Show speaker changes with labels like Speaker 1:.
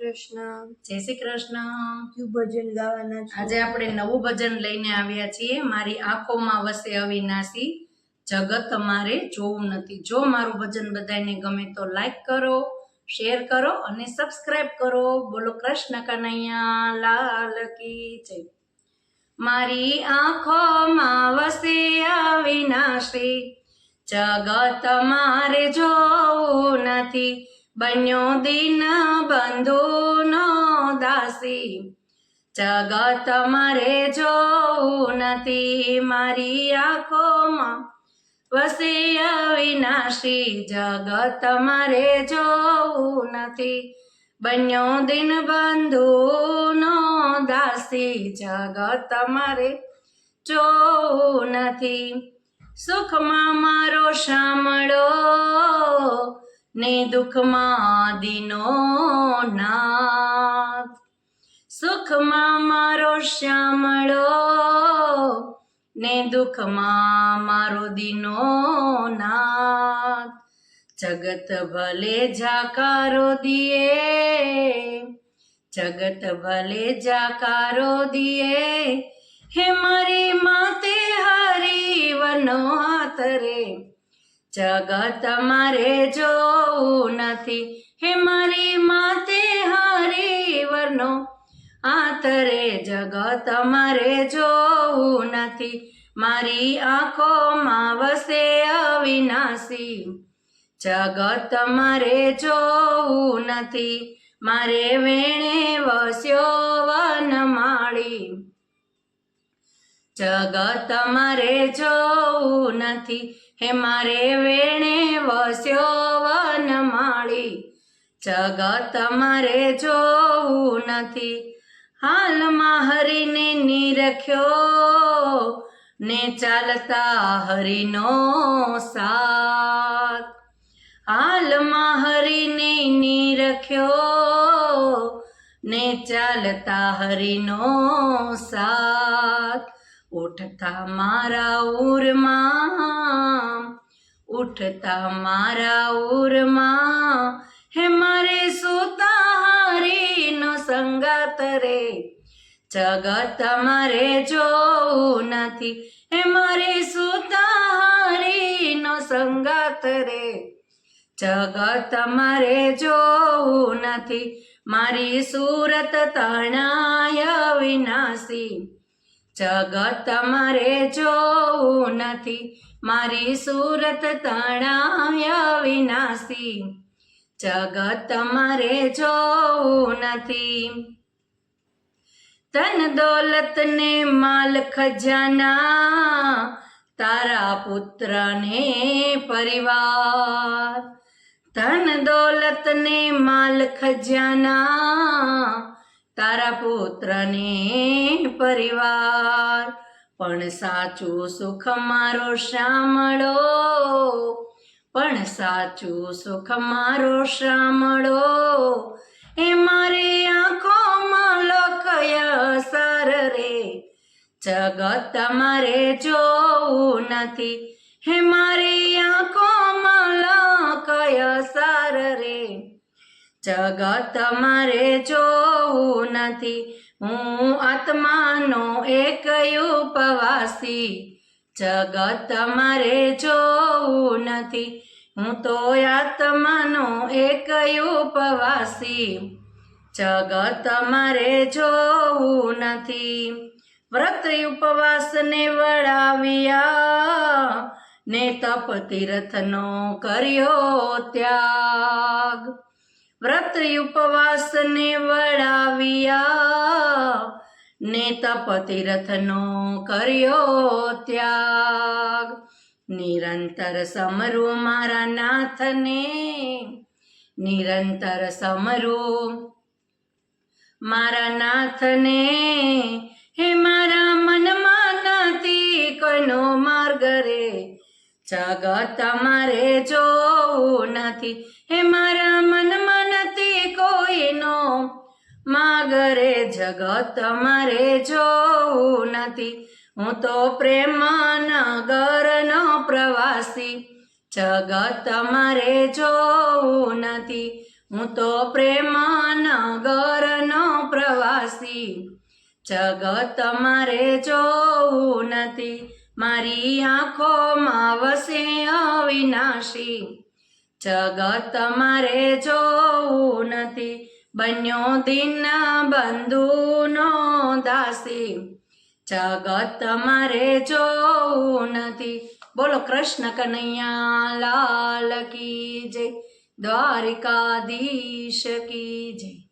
Speaker 1: કૃષ્ણ.
Speaker 2: જય શ્રી કૃષ્ણ.
Speaker 1: કયું ભજન ગાવાના છો?
Speaker 2: આજે આપણે નવું ભજન લઈને આવ્યા છીએ. મારી આંખોમાં વસે અવિનાશી. જગત મારે જોવું નથી. જો મારું ભજન બધાને ગમે તો લાઈક કરો શેર કરો અને સબસ્ક્રાઇબ કરો. બોલો કૃષ્ણ કનૈયા લાલ કી જય. મારી આંખોમાં વસે અવિનાશી. જગત મારે જોવું નથી. બન્યો દિન બંધુનો દાસી. જગત મારે જોવું નથી મારી આંખોમાં. વસે અવિનાશી જગત મારે જોવું નથી. બન્યો દિન બંધુનો દાસી, જગત મારે જોવું નથી. સુખમાં મારો શામળો ને દુઃખમાં દિનો નાથ. સુખમાં મારો શ્યામળો ને દુઃખમાં મારો દિનો નાથ. જગત ભલે જાકારો દિયે જગત ભલે જાકારો દિયે હે મારી માતે હરી વનો હાથરે જગત મારે જોવું નથી. હે મારી માતે હરિવરનો આતરે જગત મારે જોવું નથી. મારી આંખોમાં વસે અવિનાશી. જગત મારે જોવું નથી. મારે વેણે વસ્યો વનમાળી જગત મારે જોવું નથી. હે મારે વેણે વસ્યો વન માળી. જગત મારે જોવું નથી. હાલમાં હરીને નિરખ્યો ને ચાલતા હરિનો સાથ. હાલમાં હરીને નિરખ્યો ને ચાલતા હરિનો સાથ. ઉઠતા મારા ઉરમાં ઉઠતા મારા ઉરમાં હે મારે સુતા હરીનો સંગાત રે, જગત મારે જોવું નથી. હે મારે સુતા હરીનો સંગાત રે, જગત મારે જોવું નથી. મારી સુરત તણાય વિનાશી જગત મારે જોવું નથી. મારી સુરત તણાય વિનાશી. જગત મારે જોવું નથી. ધન દોલત ને માલ ખજાના, તારા પુત્ર ને પરિવાર. ધન દોલત ને માલ ખજાના તારા પુત્રને પરિવાર. પણ સાચું સુખ મારો શામળો પણ સાચું સુખ મારો શામળો એ મારી આંખોમાં લખય સર રે. જગત મારે જોવું નથી. હે મારી જગત મારે જોવું નથી. હું આત્માનો એક ઉપવાસી. જગત મારે જોવું નથી. હું તો આત્માનો એક ઉપવાસી. જગત મારે જોવું નથી. વ્રત ઉપવાસને વળાવ્યા. ને તપ તીર્થનો કર્યો ત્યાગ. વ્રત ઉપવાસને વળાવ્યા. ને તપ તીર્થનો કર્યો ત્યાગ. નિરંતર સમરો મારા નાથને. નિરંતર સમરું મારા નાથને. હે મારા મનમાં નથી કોઈનો માર્ગ રે. જગત મારે જોવું નથી. હે મારા નથી કોઈનો માગરે જગત મારે જોવું નથી. હું તો પ્રેમ નગરનો પ્રવાસી, જગત મારે જોવું નથી. હું તો પ્રેમ નગરનો પ્રવાસી, જગત મારે જોવું નથી. મારી આંખોમાં વસે અવિનાશી જગત મારે જોવું નથી. બન્યો દિન બંધુનો દાસી. જગત મારે જોવું નથી. બોલો કૃષ્ણ કનૈયા લાલ કી જય. દ્વારિકાધીશ કી જય.